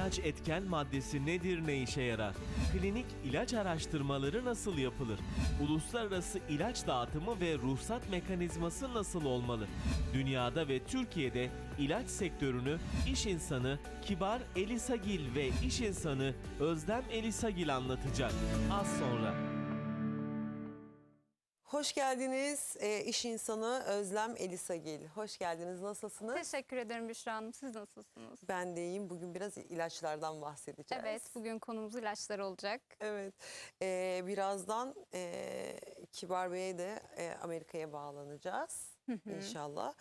İlaç etken maddesi nedir, ne işe yarar? Klinik ilaç araştırmaları nasıl yapılır? Uluslararası ilaç dağıtımı ve ruhsat mekanizması nasıl olmalı? Dünyada ve Türkiye'de ilaç sektörünü iş insanı Kibar Elisagil ve iş insanı Özlem Elisagil anlatacak. Az sonra. Hoş geldiniz e, iş insanı Özlem Elisagil. Hoş geldiniz. Nasılsınız? Teşekkür ederim Büşra Hanım. Siz nasılsınız? Ben de iyiyim. Bugün biraz ilaçlardan bahsedeceğiz. Evet, bugün konumuz ilaçlar olacak. Evet. E, birazdan e, Kibar Bey'e de e, Amerika'ya bağlanacağız inşallah.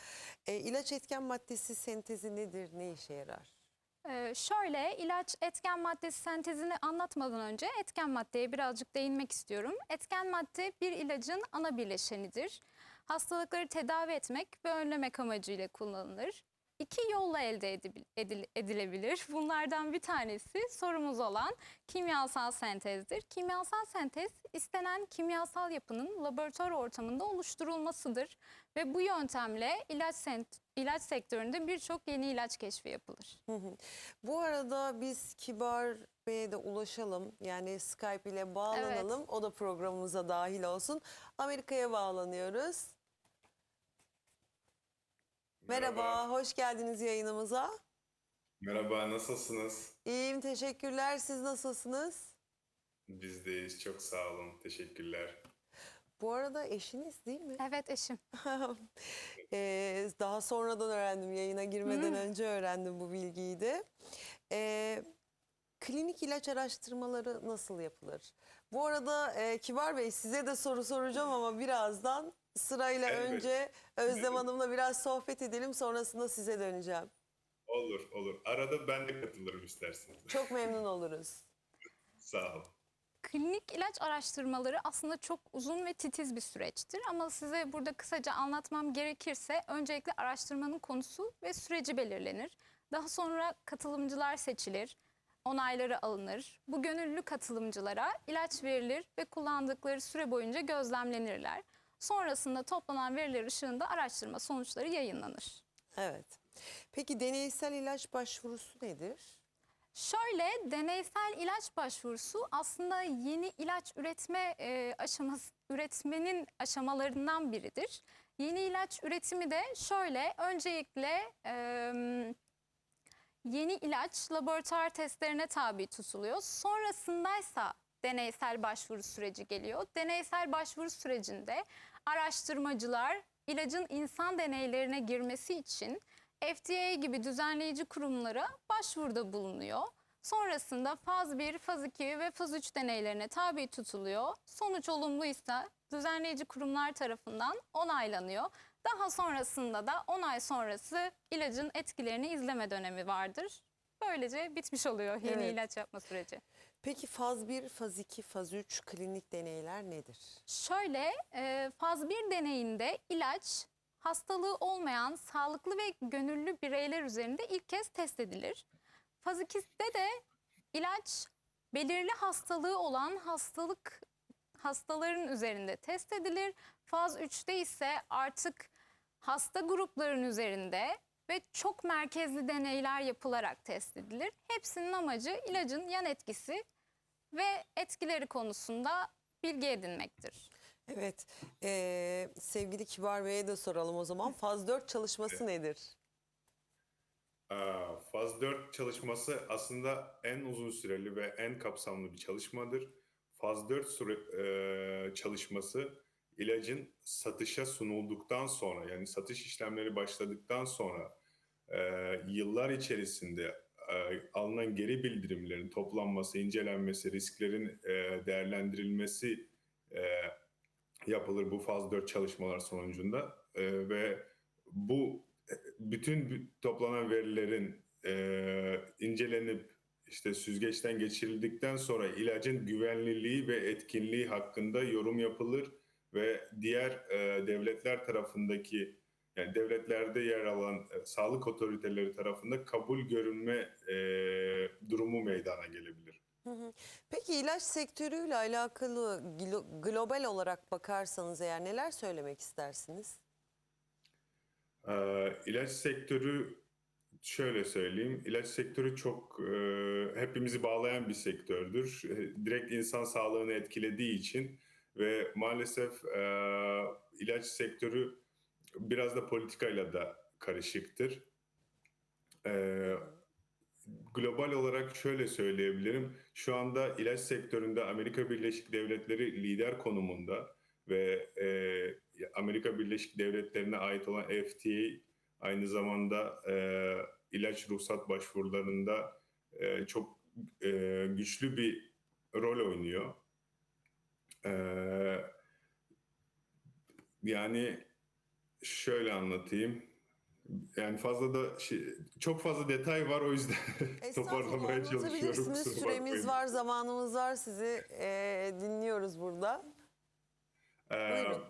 E, ilaç etken maddesi sentezi nedir? Ne işe yarar? Ee, şöyle ilaç etken maddesi sentezini anlatmadan önce etken maddeye birazcık değinmek istiyorum. Etken madde bir ilacın ana bileşenidir. Hastalıkları tedavi etmek ve önlemek amacıyla kullanılır. İki yolla elde edibil- edil- edilebilir. Bunlardan bir tanesi sorumuz olan kimyasal sentezdir. Kimyasal sentez istenen kimyasal yapının laboratuvar ortamında oluşturulmasıdır ve bu yöntemle ilaç sent- ilaç sektöründe birçok yeni ilaç keşfi yapılır. Hı hı. Bu arada biz Kibar Bey'e de ulaşalım. Yani Skype ile bağlanalım. O da programımıza dahil olsun. Amerika'ya bağlanıyoruz. Merhaba, hoş geldiniz yayınımıza. Merhaba, nasılsınız? İyiyim, teşekkürler. Siz nasılsınız? Biz deyiz, çok sağ olun, teşekkürler. Bu arada eşiniz değil mi? Evet eşim. Ee, daha sonradan öğrendim, yayına girmeden önce öğrendim bu bilgiyi de. Ee, klinik ilaç araştırmaları nasıl yapılır? Bu arada e, Kibar Bey size de soru soracağım ama birazdan sırayla Elbette. önce Özlem Hanım'la biraz sohbet edelim sonrasında size döneceğim. Olur, olur. Arada ben de katılırım isterseniz. Çok memnun oluruz. sağ olun. Klinik ilaç araştırmaları aslında çok uzun ve titiz bir süreçtir ama size burada kısaca anlatmam gerekirse öncelikle araştırmanın konusu ve süreci belirlenir. Daha sonra katılımcılar seçilir, onayları alınır. Bu gönüllü katılımcılara ilaç verilir ve kullandıkları süre boyunca gözlemlenirler. Sonrasında toplanan veriler ışığında araştırma sonuçları yayınlanır. Evet. Peki deneysel ilaç başvurusu nedir? Şöyle deneysel ilaç başvurusu aslında yeni ilaç üretme e, aşaması üretmenin aşamalarından biridir. Yeni ilaç üretimi de şöyle öncelikle e, yeni ilaç laboratuvar testlerine tabi tutuluyor. Sonrasındaysa deneysel başvuru süreci geliyor. Deneysel başvuru sürecinde araştırmacılar ilacın insan deneylerine girmesi için FDA gibi düzenleyici kurumlara başvuruda bulunuyor. Sonrasında faz 1, faz 2 ve faz 3 deneylerine tabi tutuluyor. Sonuç olumluysa düzenleyici kurumlar tarafından onaylanıyor. Daha sonrasında da 10 ay sonrası ilacın etkilerini izleme dönemi vardır. Böylece bitmiş oluyor yeni Evet. ilaç yapma süreci. Peki faz 1, faz 2, faz 3 klinik deneyler nedir? Şöyle e, faz 1 deneyinde ilaç hastalığı olmayan sağlıklı ve gönüllü bireyler üzerinde ilk kez test edilir. Faz 2'de de ilaç belirli hastalığı olan hastalık hastaların üzerinde test edilir. Faz 3'te ise artık hasta grupların üzerinde ve çok merkezli deneyler yapılarak test edilir. Hepsinin amacı ilacın yan etkisi ve etkileri konusunda bilgi edinmektir. Evet, eee, sevgili Kibar Bey'e de soralım o zaman. Faz 4 çalışması nedir? Aa, Faz 4 çalışması aslında en uzun süreli ve en kapsamlı bir çalışmadır. Faz 4 süre, e, çalışması ilacın satışa sunulduktan sonra yani satış işlemleri başladıktan sonra e, yıllar içerisinde e, alınan geri bildirimlerin toplanması, incelenmesi, risklerin e, değerlendirilmesi e, yapılır bu faz 4 çalışmalar sonucunda E, ve bu e, bütün toplanan verilerin e, incelenip işte süzgeçten geçirildikten sonra ilacın güvenliliği ve etkinliği hakkında yorum yapılır ve diğer e, devletler tarafındaki yani devletlerde yer alan e, sağlık otoriteleri tarafında kabul görünme e, durumu meydana gelebilir. Peki ilaç sektörüyle alakalı glo- global olarak bakarsanız eğer neler söylemek istersiniz? Ee, ilaç sektörü şöyle söyleyeyim, ilaç sektörü çok e, hepimizi bağlayan bir sektördür. E, Direkt insan sağlığını etkilediği için ve maalesef e, ilaç sektörü biraz da politikayla da karışıktır. E, global olarak şöyle söyleyebilirim. Şu anda ilaç sektöründe Amerika Birleşik Devletleri lider konumunda ve e, Amerika Birleşik Devletleri'ne ait olan FDA aynı zamanda e, ilaç ruhsat başvurularında e, çok e, güçlü bir rol oynuyor. E, yani şöyle anlatayım. Yani fazla da şey, çok fazla detay var o yüzden toparlamaya çalışıyorum. Süremiz var, zamanımız var. Sizi e, dinliyoruz burada. Ee, Buyurun.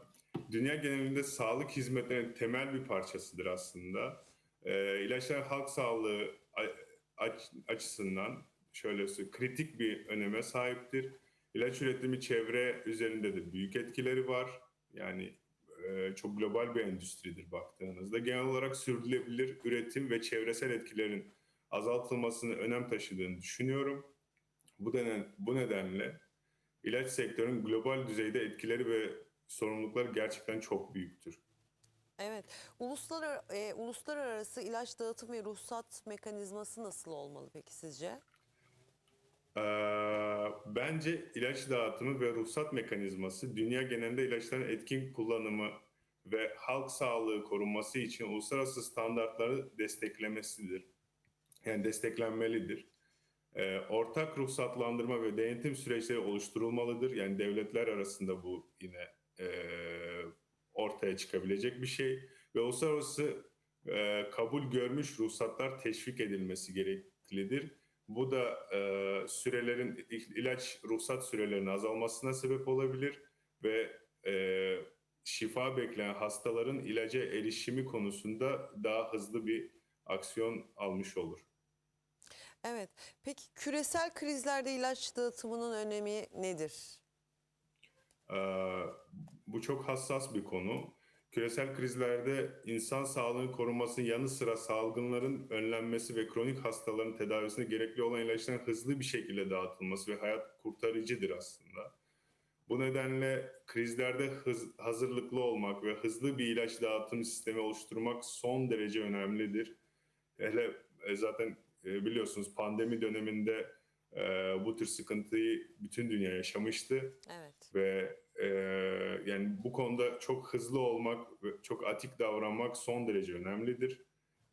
dünya genelinde sağlık hizmetlerinin temel bir parçasıdır aslında. Ee, ilaçlar halk sağlığı aç- açısından şöyle söyleyeyim, kritik bir öneme sahiptir. İlaç üretimi çevre üzerinde de büyük etkileri var. Yani e, çok global bir endüstridir baktığınızda. Genel olarak sürdürülebilir üretim ve çevresel etkilerin azaltılmasını önem taşıdığını düşünüyorum. Bu, denen, bu nedenle ilaç sektörünün global düzeyde etkileri ve sorumlulukları gerçekten çok büyüktür. Evet. Uluslar, e, uluslararası ilaç dağıtım ve ruhsat mekanizması nasıl olmalı peki sizce? Ee, bence ilaç dağıtımı ve ruhsat mekanizması dünya genelinde ilaçların etkin kullanımı ve halk sağlığı korunması için uluslararası standartları desteklemesidir. Yani desteklenmelidir. Ee, ortak ruhsatlandırma ve denetim süreçleri oluşturulmalıdır. Yani devletler arasında bu yine e, ortaya çıkabilecek bir şey. Ve uluslararası e, kabul görmüş ruhsatlar teşvik edilmesi gereklidir. Bu da e, sürelerin ilaç ruhsat sürelerinin azalmasına sebep olabilir ve e, şifa bekleyen hastaların ilaca erişimi konusunda daha hızlı bir aksiyon almış olur. Evet. Peki küresel krizlerde ilaç dağıtımının önemi nedir? Ee, bu çok hassas bir konu. Küresel krizlerde insan sağlığının korunmasının yanı sıra salgınların önlenmesi ve kronik hastaların tedavisine gerekli olan ilaçların hızlı bir şekilde dağıtılması ve hayat kurtarıcıdır aslında. Bu nedenle krizlerde hız, hazırlıklı olmak ve hızlı bir ilaç dağıtım sistemi oluşturmak son derece önemlidir. Hele e, zaten e, biliyorsunuz pandemi döneminde e, bu tür sıkıntıyı bütün dünya yaşamıştı Evet. ve e, yani bu konuda çok hızlı olmak ve çok atik davranmak son derece önemlidir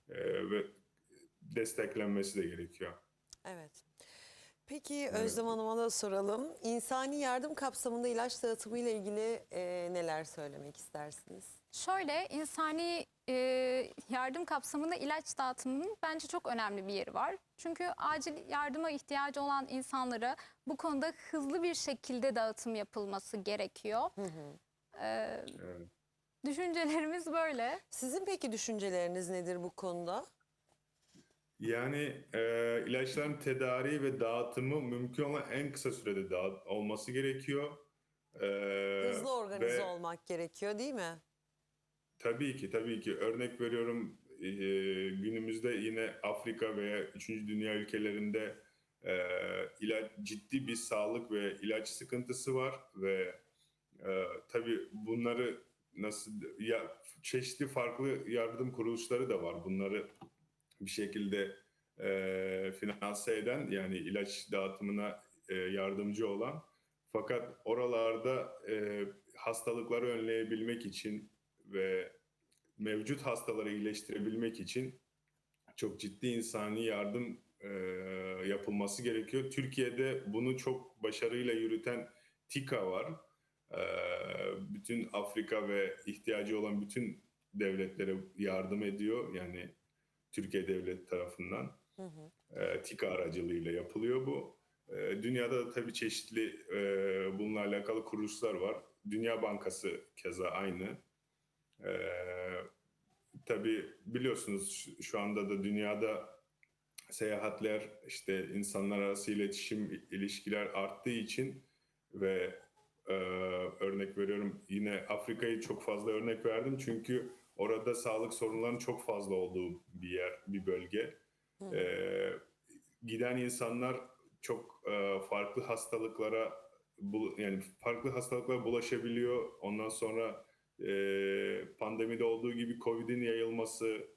E, ve desteklenmesi de gerekiyor. Evet. Peki Özlem Hanım'a da soralım. İnsani yardım kapsamında ilaç dağıtımı ile ilgili e, neler söylemek istersiniz? Şöyle insani e, yardım kapsamında ilaç dağıtımının bence çok önemli bir yeri var. Çünkü acil yardıma ihtiyacı olan insanlara bu konuda hızlı bir şekilde dağıtım yapılması gerekiyor. E, Evet. düşüncelerimiz böyle. Sizin peki düşünceleriniz nedir bu konuda? Yani e, ilaçların tedariği ve dağıtımı mümkün olan en kısa sürede dağıt olması gerekiyor. E, Hızlı organize ve- olmak gerekiyor değil mi? Tabii ki, tabii ki. Örnek veriyorum e, günümüzde yine Afrika veya 3. Dünya ülkelerinde e, ilaç, ciddi bir sağlık ve ilaç sıkıntısı var ve e, tabii bunları nasıl ya çeşitli farklı yardım kuruluşları da var. Bunları bir şekilde e, finanse eden yani ilaç dağıtımına e, yardımcı olan fakat oralarda e, hastalıkları önleyebilmek için ve mevcut hastaları iyileştirebilmek için çok ciddi insani yardım e, yapılması gerekiyor. Türkiye'de bunu çok başarıyla yürüten TİKA var. E, bütün Afrika ve ihtiyacı olan bütün devletlere yardım ediyor. Yani Türkiye devlet tarafından Hı hı. e, TİKA aracılığıyla yapılıyor bu. E, dünyada da tabii çeşitli e, bununla alakalı kuruluşlar var. Dünya Bankası keza aynı. E, tabii biliyorsunuz şu- anda da dünyada seyahatler, işte insanlar arası iletişim, ilişkiler arttığı için ve e, örnek veriyorum yine Afrika'yı çok fazla örnek verdim çünkü Orada sağlık sorunlarının çok fazla olduğu bir yer, bir bölge. Ee, giden insanlar çok e, farklı hastalıklara yani farklı hastalıklara bulaşabiliyor. Ondan sonra e, pandemide olduğu gibi Covid'in yayılması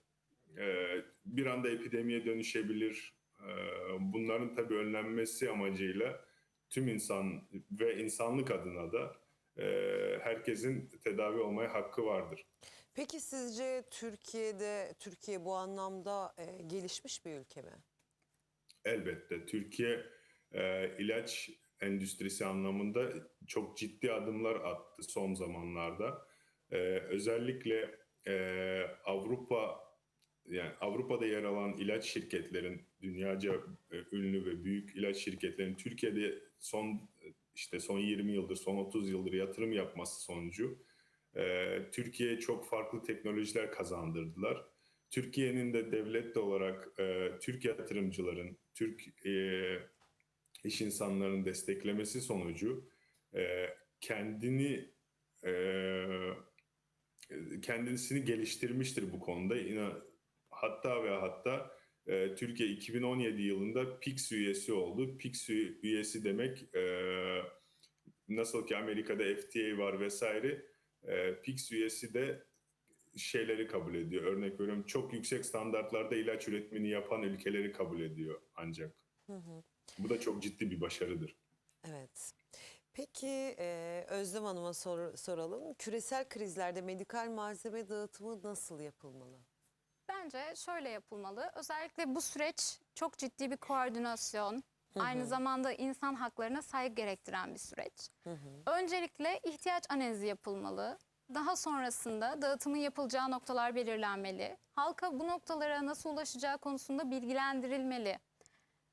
e, bir anda epidemiye dönüşebilir. E, bunların tabii önlenmesi amacıyla tüm insan ve insanlık adına da e, herkesin tedavi olmaya hakkı vardır. Peki sizce Türkiye'de Türkiye bu anlamda e, gelişmiş bir ülke mi? Elbette Türkiye e, ilaç endüstrisi anlamında çok ciddi adımlar attı son zamanlarda. E, özellikle e, Avrupa yani Avrupa'da yer alan ilaç şirketlerin dünyaca e, ünlü ve büyük ilaç şirketlerin Türkiye'de son işte son 20 yıldır, son 30 yıldır yatırım yapması sonucu e, Türkiye'ye çok farklı teknolojiler kazandırdılar. Türkiye'nin de devlet de olarak e, Türk yatırımcıların, Türk e, iş insanlarının desteklemesi sonucu e, kendini e, kendisini geliştirmiştir bu konuda. Hatta ve hatta e, Türkiye 2017 yılında PIX üyesi oldu. PIX üye- üyesi demek e, nasıl ki Amerika'da FDA var vesaire e, PIX üyesi de şeyleri kabul ediyor. Örnek veriyorum çok yüksek standartlarda ilaç üretimini yapan ülkeleri kabul ediyor ancak. Bu da çok ciddi bir başarıdır. Evet. Peki e, Özlem Hanım'a sor- soralım. Küresel krizlerde medikal malzeme dağıtımı nasıl yapılmalı? Bence şöyle yapılmalı. Özellikle bu süreç çok ciddi bir koordinasyon, aynı zamanda insan haklarına saygı gerektiren bir süreç. Öncelikle ihtiyaç analizi yapılmalı. Daha sonrasında dağıtımın yapılacağı noktalar belirlenmeli. Halka bu noktalara nasıl ulaşacağı konusunda bilgilendirilmeli.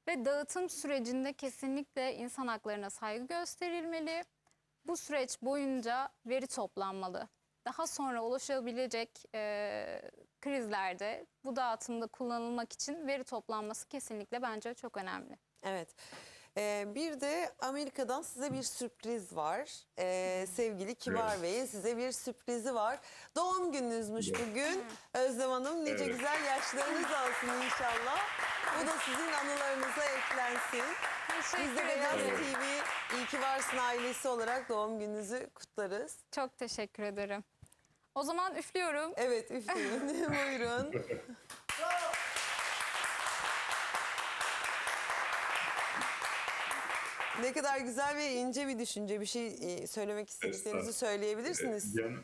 Ve dağıtım sürecinde kesinlikle insan haklarına saygı gösterilmeli. Bu süreç boyunca veri toplanmalı. Daha sonra ulaşabilecek e, krizlerde bu dağıtımda kullanılmak için veri toplanması kesinlikle bence çok önemli. Evet. E, bir de Amerika'dan size bir sürpriz var. E, sevgili Kibar Evet. Bey'in size bir sürprizi var. Doğum gününüzmüş bugün. Özlem Hanım nice Evet. güzel yaşlarınız olsun inşallah. Bu da sizin anılarınıza eklensin. Biz de Teşekkür Beyaz ederim. TV İyi ki Varsın ailesi olarak doğum gününüzü kutlarız. Çok teşekkür ederim. O zaman üflüyorum. Evet üfleyin. Buyurun. Ne kadar güzel ve ince bir düşünce. Bir şey e, söylemek istediklerinizi söyleyebilirsiniz. Yan-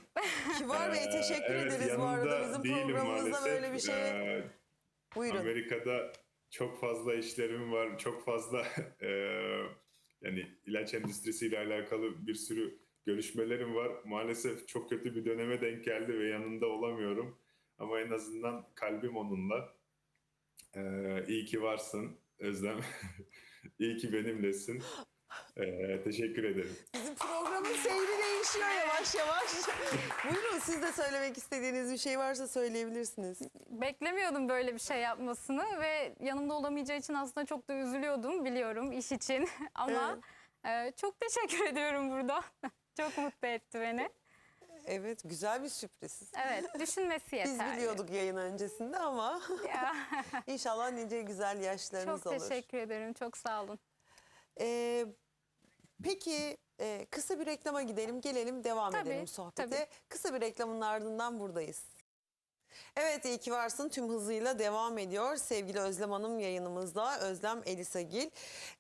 Kibar Bey teşekkür Ee, evet, ederiz bu arada yanında bizim değilim programımızda maalesef. böyle bir şey. Ee, Buyurun. Amerika'da çok fazla işlerim var, çok fazla e, yani ilaç endüstrisiyle alakalı bir sürü görüşmelerim var. Maalesef çok kötü bir döneme denk geldi ve yanında olamıyorum. Ama en azından kalbim onunla. Ee, iyi ki varsın Özlem. iyi ki benimlesin. Ee, teşekkür ederim. Bizim programın seyri değişiyor yavaş yavaş. Buyurun siz de söylemek istediğiniz bir şey varsa söyleyebilirsiniz. Beklemiyordum böyle bir şey yapmasını ve yanımda olamayacağı için aslında çok da üzülüyordum biliyorum iş için. Ama e, çok teşekkür ediyorum burada. çok mutlu etti beni. Evet güzel bir sürpriz. Evet düşünmesi yeterli. Biz biliyorduk yayın öncesinde ama Ya, inşallah nice güzel yaşlarınız çok olur. teşekkür ederim. Çok sağ olun. Ee, peki e, kısa bir reklama gidelim gelelim devam Tabii, edelim sohbete. tabii. Kısa bir reklamın ardından buradayız. Evet iyi ki varsın tüm hızıyla devam ediyor. Sevgili Özlem Hanım yayınımızda Özlem Elisagil.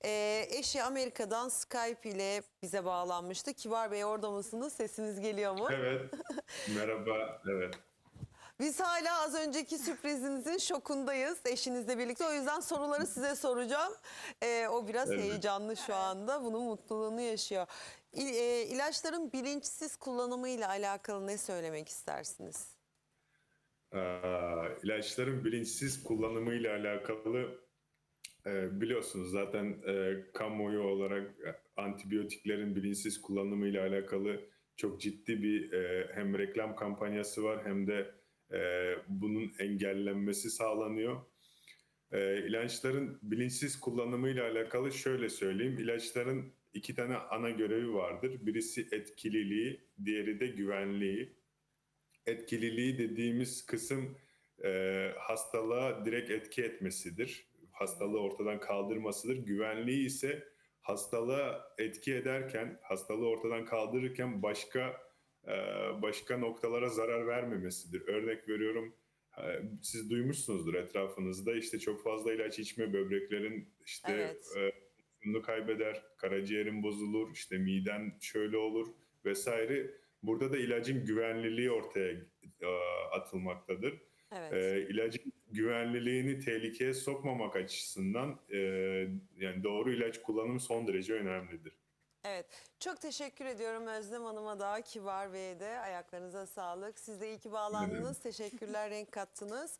Ee, eşi Amerika'dan Skype ile bize bağlanmıştı. Kibar Bey orada mısınız? Sesiniz geliyor mu? Evet. Merhaba. Evet. Biz hala az önceki sürprizinizin şokundayız eşinizle birlikte. O yüzden soruları size soracağım. Ee, o biraz Evet. heyecanlı şu anda. Bunun mutluluğunu yaşıyor. İl, e, ilaçların bilinçsiz kullanımıyla alakalı ne söylemek istersiniz? Ee, ilaçların bilinçsiz kullanımıyla alakalı e, biliyorsunuz zaten e, kamuoyu olarak e, antibiyotiklerin bilinçsiz kullanımıyla alakalı çok ciddi bir e, hem reklam kampanyası var hem de e, bunun engellenmesi sağlanıyor. E, ilaçların bilinçsiz kullanımıyla alakalı şöyle söyleyeyim. İlaçların iki tane ana görevi vardır. Birisi etkililiği, diğeri de güvenliği. etkililiği dediğimiz kısım e, hastalığa direkt etki etmesidir. Hastalığı ortadan kaldırmasıdır. Güvenliği ise hastalığa etki ederken, hastalığı ortadan kaldırırken başka başka noktalara zarar vermemesidir. Örnek veriyorum, e, siz duymuşsunuzdur etrafınızda işte çok fazla ilaç içme böbreklerin işte Evet. e, kaybeder, karaciğerin bozulur, işte miden şöyle olur vesaire. Burada da ilacın güvenliliği ortaya e, atılmaktadır. Evet. E, ilacın güvenliliğini tehlikeye sokmamak açısından e, yani doğru ilaç kullanımı son derece önemlidir. Evet. Çok teşekkür ediyorum Özlem Hanım'a da Kibar Bey'e de ayaklarınıza sağlık. Siz de iyi ki bağlandınız. Teşekkürler, renk kattınız.